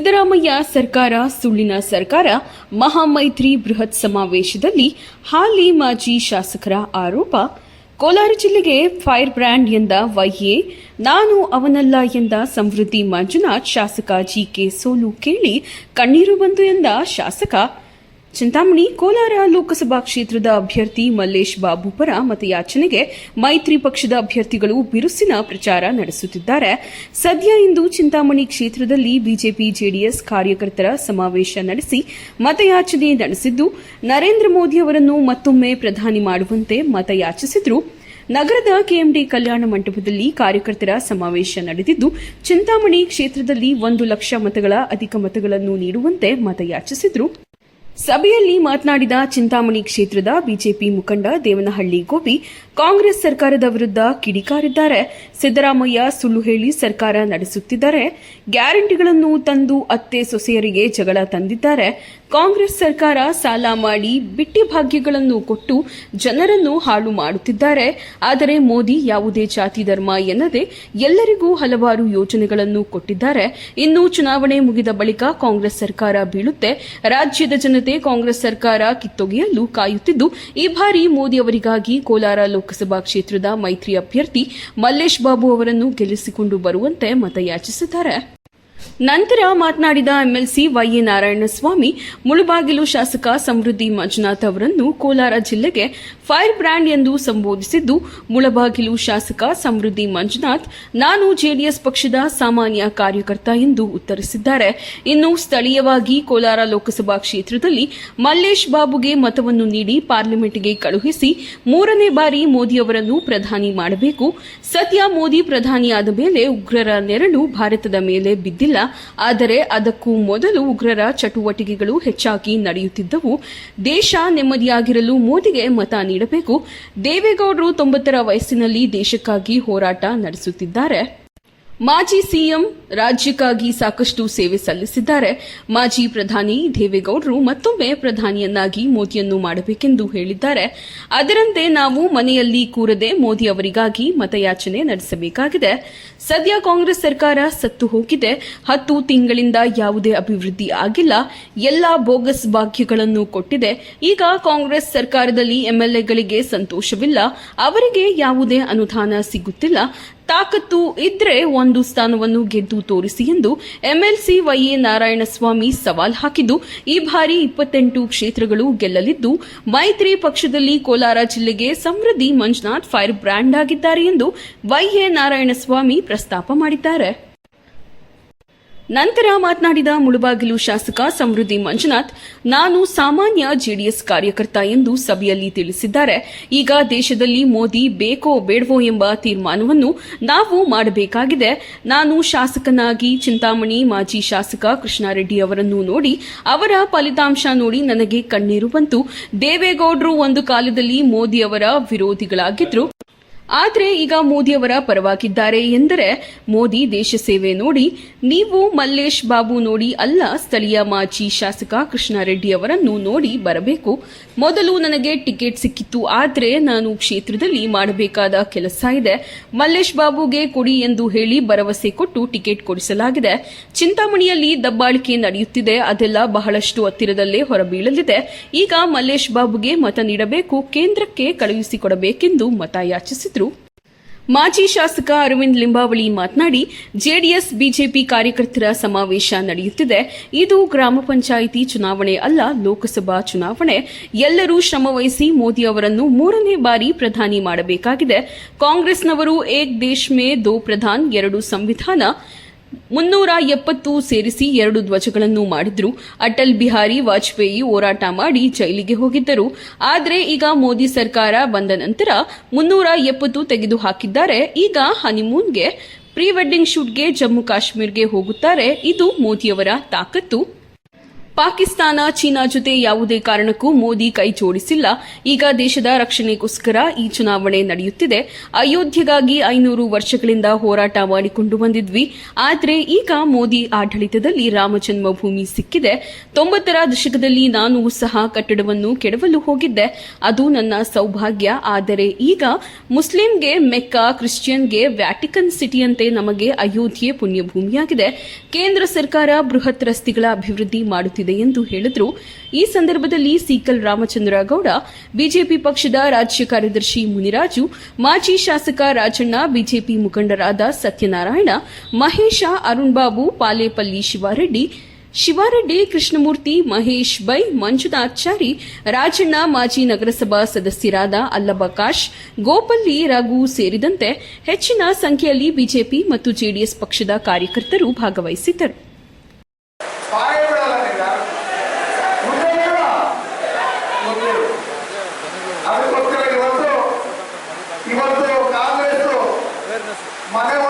ಸಿದ್ದರಾಮಯ್ಯ ಸರ್ಕಾರ, ಸುಳ್ಳಿನ ಸರ್ಕಾರ, ಮಹಾಮೈತ್ರಿ ಬೃಹತ್ ಸಮಾವೇಶದಲ್ಲಿ ಹಾಲಿ ಮಾಜಿ ಶಾಸಕರ ಆರೋಪ. ಕೋಲಾರ ಜಿಲ್ಲೆಗೆ ಫೈರ್ ಬ್ರ್ಯಾಂಡ್ ಎಂದ ವೈಎ, ನಾನು ಅವನಲ್ಲ ಎಂದ ಸಮೃದ್ಧಿ ಮಂಜುನಾಥ್, ಶಾಸಕ ಜಿಕೆ ಸೋಲು ಕೇಳಿ ಕಣ್ಣೀರು ಬಂತು ಎಂದ ಶಾಸಕ ಚಿಂತಾಮಣಿ, ಕೋಲಾರ ಲೋಕಸಭಾ ಕ್ಷೇತ್ರದ ಅಭ್ಯರ್ಥಿ ಮಲ್ಲೇಶ್ ಬಾಬು ಪರ ಮತಯಾಚನೆಗೆ ಮೈತ್ರಿ ಪಕ್ಷದ ಅಭ್ಯರ್ಥಿಗಳು ಬಿರುಸಿನ ಪ್ರಚಾರ ನಡೆಸುತ್ತಿದ್ದಾರೆ. ಸದ್ಯ ಇಂದು ಚಿಂತಾಮಣಿ ಕ್ಷೇತ್ರದಲ್ಲಿ ಬಿಜೆಪಿ, ಜೆಡಿಎಸ್ ಕಾರ್ಯಕರ್ತರ ಸಮಾವೇಶ ನಡೆಸಿ ಮತಯಾಚನೆ ನಡೆಸಿದ್ದು, ನರೇಂದ್ರ ಮೋದಿ ಅವರನ್ನು ಮತ್ತೊಮ್ಮೆ ಪ್ರಧಾನಿ ಮಾಡುವಂತೆ ಮತಯಾಚಿಸಿದ್ರು. ನಗರದ ಕೆಎಂಡಿ ಕಲ್ಯಾಣ ಮಂಟಪದಲ್ಲಿ ಕಾರ್ಯಕರ್ತರ ಸಮಾವೇಶ ನಡೆದಿದ್ದು, ಚಿಂತಾಮಣಿ ಕ್ಷೇತ್ರದಲ್ಲಿ ಒಂದು ಲಕ್ಷ ಮತಗಳ ಅಧಿಕ ಮತಗಳನ್ನು ನೀಡುವಂತೆ ಮತಯಾಚಿಸಿದ್ರು. ಸಭೆಯಲ್ಲಿ ಮಾತನಾಡಿದ ಚಿಂತಾಮಣಿ ಕ್ಷೇತ್ರದ ಬಿಜೆಪಿ ಮುಖಂಡ ದೇವನಹಳ್ಳಿ ಗೋಪಿ, ಕಾಂಗ್ರೆಸ್ ಸರ್ಕಾರದ ವಿರುದ್ಧ ಕಿಡಿಕಾರಿದ್ದಾರೆ. ಸಿದ್ದರಾಮಯ್ಯ ಸುಳ್ಳು ಹೇಳಿ ಸರ್ಕಾರ ನಡೆಸುತ್ತಿದ್ದಾರೆ. ಗ್ಯಾರಂಟಿಗಳನ್ನು ತಂದು ಅತ್ತೆ ಸೊಸೆಯರಿಗೆ ಜಗಳ ತಂದಿದ್ದಾರೆ. ಕಾಂಗ್ರೆಸ್ ಸರ್ಕಾರ ಸಾಲ ಮಾಡಿ ಬಿಟ್ಟಿ ಭಾಗ್ಯಗಳನ್ನು ಕೊಟ್ಟು ಜನರನ್ನು ಹಾಳು ಮಾಡುತ್ತಿದ್ದಾರೆ. ಆದರೆ ಮೋದಿ ಯಾವುದೇ ಜಾತಿ ಧರ್ಮ ಎನ್ನದೆ ಎಲ್ಲರಿಗೂ ಹಲವಾರು ಯೋಜನೆಗಳನ್ನು ಕೊಟ್ಟಿದ್ದಾರೆ. ಇನ್ನು ಚುನಾವಣೆ ಮುಗಿದ ಬಳಿಕ ಕಾಂಗ್ರೆಸ್ ಸರ್ಕಾರ ಬೀಳುತ್ತೆ. ರಾಜ್ಯದ ಜನತೆ ಕಾಂಗ್ರೆಸ್ ಸರ್ಕಾರ ಕಿತ್ತೊಗೆಯಲು ಕಾಯುತ್ತಿದ್ದು, ಈ ಬಾರಿ ಮೋದಿ ಅವರಿಗಾಗಿ ಕೋಲಾರ ಲೋಕಸಭಾ ಕ್ಷೇತ್ರದ ಮೈತ್ರಿ ಅಭ್ಯರ್ಥಿ ಮಲ್ಲೇಶ್ ಬಾಬು ಅವರನ್ನು ಗೆಲ್ಲಿಸಿಕೊಂಡು ಬರುವಂತೆ ಮತಯಾಚಿಸಿದ್ದಾರೆ. ನಂತರ ಮಾತನಾಡಿದ ಎಂಎಲ್ಸಿ ವೈಎ ನಾರಾಯಣಸ್ವಾಮಿ ಮುಳುಬಾಗಿಲು ಶಾಸಕ ಸಮೃದ್ಧಿ ಮಂಜುನಾಥ್ ಅವರನ್ನು ಕೋಲಾರ ಜಿಲ್ಲೆಗೆ ಫೈರ್ ಬ್ರ್ಯಾಂಡ್ ಎಂದು ಸಂಬೋಧಿಸಿದ್ದು ಮುಳಬಾಗಿಲು ಶಾಸಕ ಸಮೃದ್ಧಿ ಮಂಜುನಾಥ್, ನಾನು ಜೆಡಿಎಸ್ ಪಕ್ಷದ ಸಾಮಾನ್ಯ ಕಾರ್ಯಕರ್ತ ಎಂದು ಉತ್ತರಿಸಿದ್ದಾರೆ. ಇನ್ನು ಸ್ಥಳೀಯವಾಗಿ ಕೋಲಾರ ಲೋಕಸಭಾ ಕ್ಷೇತ್ರದಲ್ಲಿ ಮಲ್ಲೇಶ್ ಬಾಬುಗೆ ಮತವನ್ನು ನೀಡಿ ಪಾರ್ಲಿಮೆಂಟ್ಗೆ ಕಳುಹಿಸಿ ಮೂರನೇ ಬಾರಿ ಮೋದಿ ಅವರನ್ನು ಪ್ರಧಾನಿ ಮಾಡಬೇಕು. ಸದ್ಯ ಮೋದಿ ಪ್ರಧಾನಿಯಾದ ಮೇಲೆ ಉಗ್ರರ ನೆರಳು ಭಾರತದ ಮೇಲೆ ಬಿದ್ದಿಲ್ಲ. ಆದರೆ ಅದಕ್ಕೂ ಮೊದಲು ಉಗ್ರರ ಚಟುವಟಿಕೆಗಳು ಹೆಚ್ಚಾಗಿ ನಡೆಯುತ್ತಿದ್ದವು. ದೇಶ ನೆಮ್ಮದಿಯಾಗಿರಲು ಮೋದಿಗೆ ಮತ ನೀಡಬೇಕು ದೇವೇಗೌಡರು ತೊಂಬತ್ತರ ವಯಸ್ಸಿನಲ್ಲಿ ದೇಶಕ್ಕಾಗಿ ಹೋರಾಟ ನಡೆಸುತ್ತಿದ್ದಾರೆ. ಮಾಜಿ ಸಿಎಂ ರಾಜ್ಯಕ್ಕಾಗಿ ಸಾಕಷ್ಟು ಸೇವೆ ಸಲ್ಲಿಸಿದ್ದಾರೆ. ಮಾಜಿ ಪ್ರಧಾನಿ ದೇವೇಗೌಡರು ಮತ್ತೊಮ್ಮೆ ಪ್ರಧಾನಿಯನ್ನಾಗಿ ಮೋದಿಯನ್ನು ಮಾಡಬೇಕೆಂದು ಹೇಳಿದ್ದಾರೆ. ಅದರಂತೆ ನಾವು ಮನೆಯಲ್ಲಿ ಕೂರದೆ ಮೋದಿ ಅವರಿಗಾಗಿ ಮತಯಾಚನೆ ನಡೆಸಬೇಕಾಗಿದೆ. ಸದ್ಯ ಕಾಂಗ್ರೆಸ್ ಸರ್ಕಾರ ಸತ್ತು ಹೋಗಿದೆ. ಹತ್ತು ತಿಂಗಳಿಂದ ಯಾವುದೇ ಅಭಿವೃದ್ಧಿ ಆಗಿಲ್ಲ. ಎಲ್ಲಾ ಬೋಗಸ್ ಭಾಗ್ಯಗಳನ್ನು ಕೊಟ್ಟಿದೆ. ಈಗ ಕಾಂಗ್ರೆಸ್ ಸರ್ಕಾರದಲ್ಲಿ ಎಂಎಲ್ಎಗಳಿಗೆ ಸಂತೋಷವಿಲ್ಲ. ಅವರಿಗೆ ಯಾವುದೇ ಅನುದಾನ ಸಿಗುತ್ತಿಲ್ಲ. ತಾಕತ್ತು ಇದ್ರೆ ಒಂದು ಸ್ಥಾನವನ್ನು ಗೆದ್ದು ತೋರಿಸಿ ಎಂದು ಎಂಎಲ್ಸಿ ವೈಎ ನಾರಾಯಣಸ್ವಾಮಿ ಸವಾಲ್ ಹಾಕಿದ್ದು, ಈ ಬಾರಿ ಇಪ್ಪತ್ತೆಂಟು ಕ್ಷೇತ್ರಗಳು ಗೆಲ್ಲಲಿದ್ದು, ಮೈತ್ರಿ ಪಕ್ಷದಲ್ಲಿ ಕೋಲಾರ ಜಿಲ್ಲೆಗೆ ಸಮೃದ್ಧಿ ಮಂಜುನಾಥ್ ಫೈರ್ ಬ್ರ್ಯಾಂಡ್ ಆಗಿದ್ದಾರೆ ಎಂದು ವೈಎ ನಾರಾಯಣಸ್ವಾಮಿ ಪ್ರಸ್ತಾಪ ಮಾಡಿದ್ದಾರೆ. ನಂತರ ಮಾತನಾಡಿದ ಮುಳುಬಾಗಿಲು ಶಾಸಕ ಸಮೃದ್ಧಿ ಮಂಜುನಾಥ್, ನಾನು ಸಾಮಾನ್ಯ ಜೆಡಿಎಸ್ ಕಾರ್ಯಕರ್ತ ಎಂದು ಸಭೆಯಲ್ಲಿ ತಿಳಿಸಿದ್ದಾರೆ. ಈಗ ದೇಶದಲ್ಲಿ ಮೋದಿ ಬೇಕೋ ಬೇಡವೋ ಎಂಬ ತೀರ್ಮಾನವನ್ನು ನಾವು ಮಾಡಬೇಕಾಗಿದೆ. ನಾನು ಶಾಸಕನಾಗಿ ಚಿಂತಾಮಣಿ ಮಾಜಿ ಶಾಸಕ ಕೃಷ್ಣಾರೆಡ್ಡಿ ಅವರನ್ನು ನೋಡಿ, ಅವರ ಫಲಿತಾಂಶ ನೋಡಿ ನನಗೆ ಕಣ್ಣೀರು ಬಂತು. ದೇವೇಗೌಡರು ಒಂದು ಕಾಲದಲ್ಲಿ ಮೋದಿ ಅವರ ವಿರೋಧಿಗಳಾಗಿದ್ರು. ಆದರೆ ಈಗ ಮೋದಿಯವರ ಪರವಾಗಿದ್ದಾರೆ ಎಂದರೆ ಮೋದಿ ದೇಶ ಸೇವೆ ನೋಡಿ, ನೀವು ಮಲ್ಲೇಶ್ ಬಾಬು ನೋಡಿ ಅಲ್ಲ, ಸ್ಥಳೀಯ ಮಾಜಿ ಶಾಸಕ ಕೃಷ್ಣಾರೆಡ್ಡಿ ಅವರನ್ನು ನೋಡಿ ಬರಬೇಕು. ಮೊದಲು ನನಗೆ ಟಿಕೆಟ್ ಸಿಕ್ಕಿತ್ತು, ಆದರೆ ನಾನು ಕ್ಷೇತ್ರದಲ್ಲಿ ಮಾಡಬೇಕಾದ ಕೆಲಸ ಇದೆ. ಮಲ್ಲೇಶ್ ಬಾಬುಗೆ ಕೊಡಿ ಎಂದು ಹೇಳಿ ಭರವಸೆ ಕೊಟ್ಟು ಟಿಕೆಟ್ ಕೊಡಿಸಲಾಗಿದೆ. ಚಿಂತಾಮಣಿಯಲ್ಲಿ ದಬ್ಬಾಳಿಕೆ ನಡೆಯುತ್ತಿದೆ, ಅದೆಲ್ಲ ಬಹಳಷ್ಟು ಹತ್ತಿರದಲ್ಲೇ ಹೊರಬೀಳಲಿದೆ. ಈಗ ಮಲ್ಲೇಶ್ ಬಾಬುಗೆ ಮತ ನೀಡಬೇಕು, ಕೇಂದ್ರಕ್ಕೆ ಕಳುಹಿಸಿಕೊಡಬೇಕೆಂದು ಮತ ಯಾಚಿಸಿದರು ಮಾಜಿ ಶಾಸಕ ಅರವಿಂದ್ ಲಿಂಬಾವಳಿ ಮಾತನಾಡಿ, ಜೆಡಿಎಸ್, ಬಿಜೆಪಿ ಕಾರ್ಯಕರ್ತರ ಸಮಾವೇಶ ನಡೆಯುತ್ತಿದೆ. ಇದು ಗ್ರಾಮ ಪಂಚಾಯಿತಿ ಚುನಾವಣೆ ಅಲ್ಲ, ಲೋಕಸಭಾ ಚುನಾವಣೆ. ಎಲ್ಲರೂ ಶ್ರಮವಹಿಸಿ ಮೋದಿ ಅವರನ್ನು ಮೂರನೇ ಬಾರಿ ಪ್ರಧಾನಿ ಮಾಡಬೇಕಾಗಿದೆ. ಕಾಂಗ್ರೆಸ್ನವರು ಏಕ್ ದೇಶ್ ಮೇ ದೋ ಪ್ರಧಾನ್, ಎರಡು ಸಂವಿಧಾನ. ಮುನ್ನೂರ ಎಪ್ಪತ್ತು ಸೇರಿಸಿ ಎರಡು ಧ್ವಜಗಳನ್ನು ಮಾಡಿದ್ರು. ಅಟಲ್ ಬಿಹಾರಿ ವಾಜಪೇಯಿ ಹೋರಾಟ ಮಾಡಿ ಜೈಲಿಗೆ ಹೋಗಿದ್ದರು. ಆದರೆ ಈಗ ಮೋದಿ ಸರ್ಕಾರ ಬಂದ ನಂತರ ಮುನ್ನೂರ ಎಪ್ಪತ್ತು ತೆಗೆದು ಹಾಕಿದ್ದಾರೆ ಈಗ ಹನಿಮೂನ್ಗೆ ಪ್ರೀ ವೆಡ್ಡಿಂಗ್ ಶೂಟ್ಗೆ ಜಮ್ಮು ಕಾಶ್ಮೀರ್ಗೆ ಹೋಗುತ್ತಾರೆ. ಇದು ಮೋದಿಯವರ ತಾಕತ್ತು. ಪಾಕಿಸ್ತಾನ, ಚೀನಾ ಜೊತೆ ಯಾವುದೇ ಕಾರಣಕ್ಕೂ ಮೋದಿ ಕೈ ಜೋಡಿಸಿಲ್ಲ. ಈಗ ದೇಶದ ರಕ್ಷಣೆಗೋಸ್ಕರ ಈ ಚುನಾವಣೆ ನಡೆಯುತ್ತಿದೆ. ಅಯೋಧ್ಯೆಗಾಗಿ ಐನೂರು ವರ್ಷಗಳಿಂದ ಹೋರಾಟ ಮಾಡಿಕೊಂಡು ಬಂದಿದ್ವಿ. ಆದರೆ ಈಗ ಮೋದಿ ಆಡಳಿತದಲ್ಲಿ ರಾಮಜನ್ಮಭೂಮಿ ಸಿಕ್ಕಿದೆ. ತೊಂಬತ್ತರ ದಶಕದಲ್ಲಿ ನಾನು ಸಹ ಕಟ್ಟಡವನ್ನು ಕೆಡವಲು ಹೋಗಿದ್ದೆ. ಅದು ನನ್ನ ಸೌಭಾಗ್ಯ. ಆದರೆ ಈಗ ಮುಸ್ಲಿಂಗೆ ಮೆಕ್ಕಾ, ಕ್ರಿಶ್ಚಿಯನ್ಗೆ ವ್ಯಾಟಿಕನ್ ಸಿಟಿಯಂತೆ ನಮಗೆ ಅಯೋಧ್ಯೆ ಪುಣ್ಯಭೂಮಿಯಾಗಿದೆ. ಕೇಂದ್ರ ಸರ್ಕಾರ ಬೃಹತ್ ರಸ್ತೆಗಳ ಅಭಿವೃದ್ಧಿ ಮಾಡುತ್ತಿದೆ. ಎಂದು ಹೇಳಿದರು. ಈ ಸಂದರ್ಭದಲ್ಲಿ ಸೀಕಲ್ ರಾಮಚಂದ್ರ ಗೌಡ ಬಿಜೆಪಿ ಪಕ್ಷದ ರಾಜ್ಯ ಕಾರ್ಯದರ್ಶಿ ಮುನಿರಾಜು, ಮಾಜಿ ಶಾಸಕ ರಾಜಣ್ಣ, ಬಿಜೆಪಿ ಮುಖಂಡರಾದ ಸತ್ಯನಾರಾಯಣ, ಮಹೇಶ ಅರುಣ್ ಬಾಬು ಪಾಲೇಪಲ್ಲಿ ಶಿವಾರೆಡ್ಡಿ ಶಿವಾರೆಡ್ಡಿ ಕೃಷ್ಣಮೂರ್ತಿ, ಮಹೇಶ್ ಬೈ ಮಂಜುನಾಥಾಚಾರಿ ರಾಜಣ್ಣ ಮಾಜಿ ನಗರಸಭಾ ಸದಸ್ಯರಾದ ಅಲ್ಲಬಕಾಶ್ ಗೋಪಲ್ಲಿ ರಘು ಸೇರಿದಂತೆ ಹೆಚ್ಚಿನ ಸಂಖ್ಯೆಯಲ್ಲಿ ಬಿಜೆಪಿ ಮತ್ತು ಜೆಡಿಎಸ್ ಪಕ್ಷದ ಕಾರ್ಯಕರ್ತರು ಭಾಗವಹಿಸಿದ್ದರು. 만에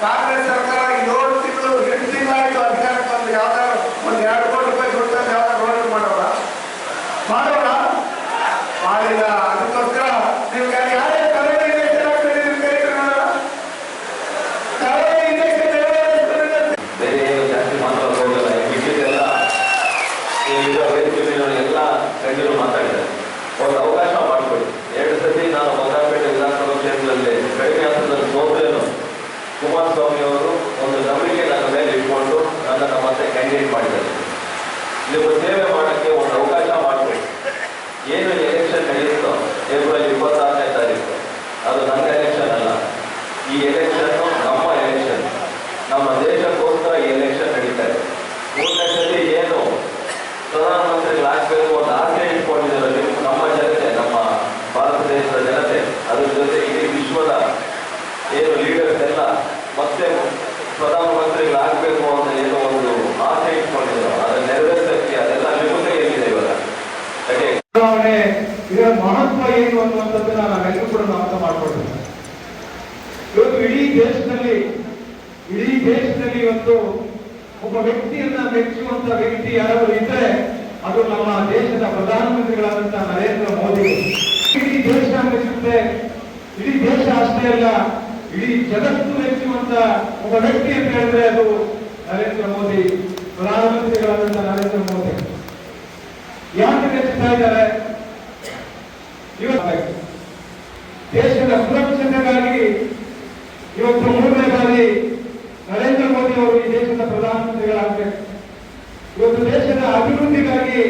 ಕಾಂಗ್ರೆಸ್ ಸರ್ಕಾರ ಕ್ಯಾಂಡಿಡೇಟ್ ಮಾಡಿದ್ದಾರೆ. ಇಲ್ಲಿ ಸೇವೆ ಮಾಡೋಕ್ಕೆ ಒಂದು ಅವಕಾಶ ಮಾಡಿಕೊಡಿ ಏನು ಎಲೆಕ್ಷನ್ ನಡೆಯುತ್ತೋ ಏಪ್ರಿಲ್ ಮಾಡಿಕೊಡ್ರಿ ಇಡೀ ದೇಶದಲ್ಲಿ ಇಡೀ ದೇಶದಲ್ಲಿ ಇವತ್ತು ಒಬ್ಬ ವ್ಯಕ್ತಿಯನ್ನ ಮೆಚ್ಚುವಂತ ವ್ಯಕ್ತಿ ಯಾರಾದರೂ ಇದ್ರೆ ಅದು ನಮ್ಮ ದೇಶದ ಪ್ರಧಾನಮಂತ್ರಿಗಳಾದಂತಹ ನರೇಂದ್ರ ಮೋದಿ. ಇಡೀ ದೇಶ ಮೆಚ್ಚುತ್ತೆ. ಇಡೀ ದೇಶ ಅಷ್ಟೇ ಅಲ್ಲ, ಇಡೀ ಜಗತ್ತು ಮೆಚ್ಚುವಂತ ಒಬ್ಬ ವ್ಯಕ್ತಿ ಅಂತ ಹೇಳಿದ್ರೆ ಅದು ನರೇಂದ್ರ ಮೋದಿ ಪ್ರಧಾನಮಂತ್ರಿಗಳಾದಂತಹ ನರೇಂದ್ರ ಮೋದಿ. ಯಾಕೆ ಮೆಚ್ಚುತ್ತಾ ಇದ್ದಾರೆ? ಸುರಕ್ಷತೆಗಾಗಿ ಇವತ್ತು ಮೂರನೇ ಬಾರಿ ನರೇಂದ್ರ ಮೋದಿ ಅವರು ಈ ದೇಶದ ಪ್ರಧಾನಮಂತ್ರಿಗಳಾಗಬೇಕು. ಇವತ್ತು ದೇಶದ ಅಭಿವೃದ್ಧಿಗಾಗಿ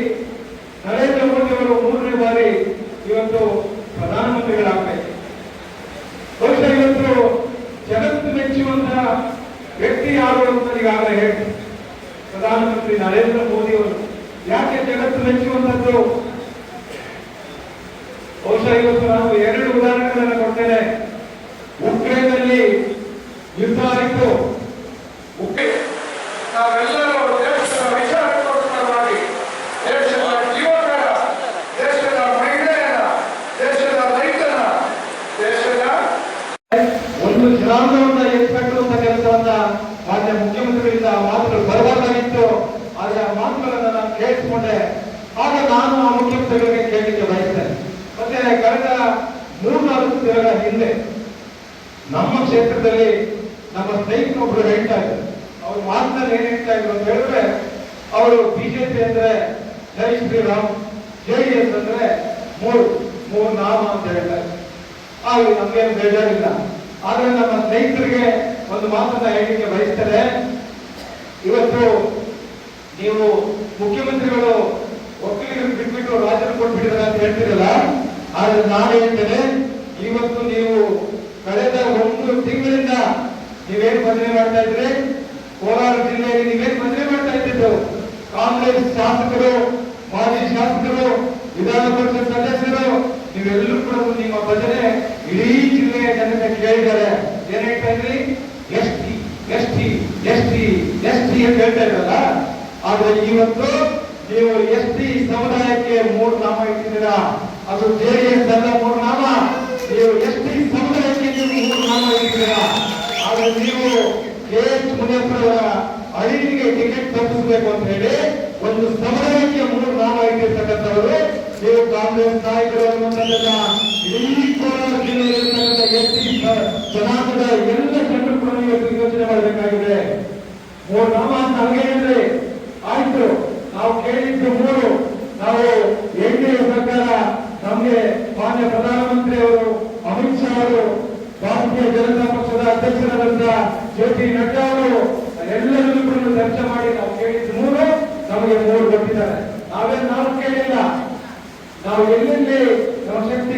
ನರೇಂದ್ರ ಮೋದಿ ಅವರು ಮೂರನೇ ಬಾರಿ ಇವತ್ತು ಪ್ರಧಾನಮಂತ್ರಿಗಳಾಗಬೇಕು. ಬಹುಶಃ ಇವತ್ತು ಜಗತ್ತು ಮೆಚ್ಚುವಂತಹ ವ್ಯಕ್ತಿ ಯಾರು ಅಂತ ಈಗಾಗಲೇ ಹೇಳಿ ಪ್ರಧಾನಮಂತ್ರಿ ನರೇಂದ್ರ ಮೋದಿ ಅವರು. ಯಾಕೆ ಜಗತ್ತು ಮೆಚ್ಚುವಂತದ್ದು? ಇವತ್ತು ನಾವು ಎರಡು ಉದಾಹರಣೆಗಳನ್ನು ಕೊಡ್ತೇನೆ ಉಕ್ರೇನ್ನಲ್ಲಿ ಯುದ್ಧ ಆಯಿತು ಉಕ್ರೇನ್ ನಾವೆಲ್ಲರೂ ದೇಶದ ವಿಚಾರಕೋಸ್ಕರವಾಗಿ ದೇಶದ ಯುವಕರ ದೇಶದ ಮಹಿಳೆಯರ ದೇಶದ ರೈತರ ದೇಶದ ಒಂದು ಜನಾಂಗವನ್ನ ಎತ್ಕಟ್ಟುವಂತ ಕೆಲಸವನ್ನ ಮಾನ್ಯ ಮುಖ್ಯಮಂತ್ರಿಗಳಿಂದ ಆ ಮಾತುಗಳು ಬರಬಾರ್ದಾಗಿತ್ತು ಆದ್ರೆ ಆ ಮಾತುಗಳನ್ನ ನಾನು ಕೇಳಿಸ್ಕೊಂಡೆ ಆಗ ನಾನು ಆ ಮುಖ್ಯಮಂತ್ರಿಗಳಿಗೆ ಕೇಳಲಿಕ್ಕೆ ಬಯಸ್ತೇನೆ ಮತ್ತೆ ಕಳೆದ ಮೂರ್ನಾಲ್ಕು ದಿನಗಳ ಹಿಂದೆ ನಮ್ಮ ಕ್ಷೇತ್ರದಲ್ಲಿ ನಮ್ಮ ಸ್ನೇಹಿತರೊಬ್ರು ಹೇಳ್ತಾ ಇದ್ರು ಅವ್ರ ಮಾತಿನಲ್ಲಿ ಏನ್ ಹೇಳ್ತಾ ಇದ್ರು ಅಂತ ಹೇಳಿದ್ರೆ ಅವರು ಬಿಜೆಪಿ ಅಂದ್ರೆ ಜೈ ಶ್ರೀರಾಮ್, ಜೈ ಅಂತಂದ್ರೆ ಮೂರು ಮೂರು ನಾಮ ಅಂತ ಹೇಳ್ತಾರೆ. ಆಗಲಿ ನಮ್ಗೇನು ಬೇಜಾರಿಲ್ಲ. ಆದ್ರೆ ನಮ್ಮ ಸ್ನೇಹಿತರಿಗೆ ಒಂದು ಮಾತನ್ನ ಹೇಳಿಕೆ ಬಯಸ್ತಾರೆ ಇವತ್ತು ನೀವು ಮುಖ್ಯಮಂತ್ರಿಗಳು ಒಕ್ಕಲಿಗರು ಬಿಟ್ಬಿಟ್ಟು ರಾಜ್ಯ ಕೊಟ್ಬಿಟ್ಟಿದ್ದಾರೆ ಅಂತ ಹೇಳ್ತಿರಲ್ಲ, ಆದ್ರೆ ನಾನು ಹೇಳ್ತೇನೆ, ಇವತ್ತು ನೀವು ಕಳೆದ ಒಂದು ತಿಂಗಳಿಂದ ನೀವೇನು ಮದುವೆ ಮಾಡ್ತಾ ಇದ್ರಿ? ಕೋಲಾರ ಜಿಲ್ಲೆಯಲ್ಲಿ ನೀವೇನು ಮದುವೆ ಕಾಂಗ್ರೆಸ್ ಶಾಸಕರು, ಮಾಜಿ ಶಾಸಕರು ವಿಧಾನ ಪರಿಷತ್ ಸದಸ್ಯರು, ನೀವೆಲ್ಲರೂ ಕೂಡ ನಿಮ್ಮ ಭಜನೆ ಇಡೀ ಜಿಲ್ಲೆಯ ಜನತೆ ಕೇಳಿದ್ದಾರೆ. ಏನ್ ಹೇಳ್ತಾ ಇದ್ರಿ? S T S T S T S T ಅಂತ ಹೇಳ್ತಾ ಇದ್ರಲ್ಲ? ಆದ್ರೆ ಇವತ್ತು ನೀವು ಎಸ್ ಟಿ ಸಮುದಾಯಕ್ಕೆ ತಪ್ಪಿಸಬೇಕು ಅಂತ ಹೇಳಿ ಒಂದು ಸಮುದಾಯಕ್ಕೆ ಮೂರು ನಾಮ ಇಟ್ಟಿರ್ತಕ್ಕಂಥವರು, ನೀವು ಕಾಂಗ್ರೆಸ್ ನಾಯಕರು ಇಡೀ ಕೋಲಾರ ಜಿಲ್ಲೆಯಲ್ಲಿರ್ತಕ್ಕಂಥ ಜನಾಂಗದ ಎಲ್ಲ ಜನರು ಕೂಡ ಇವತ್ತು ಯೋಚನೆ ಮಾಡಬೇಕಾಗಿದೆ. ಮೂರು ನಾಮ ಅಂತ ಹಂಗೆ ಆಯ್ತು. ನಾವು ಕೇಳಿದ್ದು ಮೂರು. ನಾವು ಎನ್ ಡಿ ಎ ನಮಗೆ ಮಾನ್ಯ ಪ್ರಧಾನಮಂತ್ರಿ ಅವರು ಅಮಿತ್ ಶಾ ಅವರು, ಭಾರತೀಯ ಜನತಾ ಪಕ್ಷದ ಅಧ್ಯಕ್ಷರಾದಂತಹ ಜೆ ಪಿ ನಡ್ಡಾ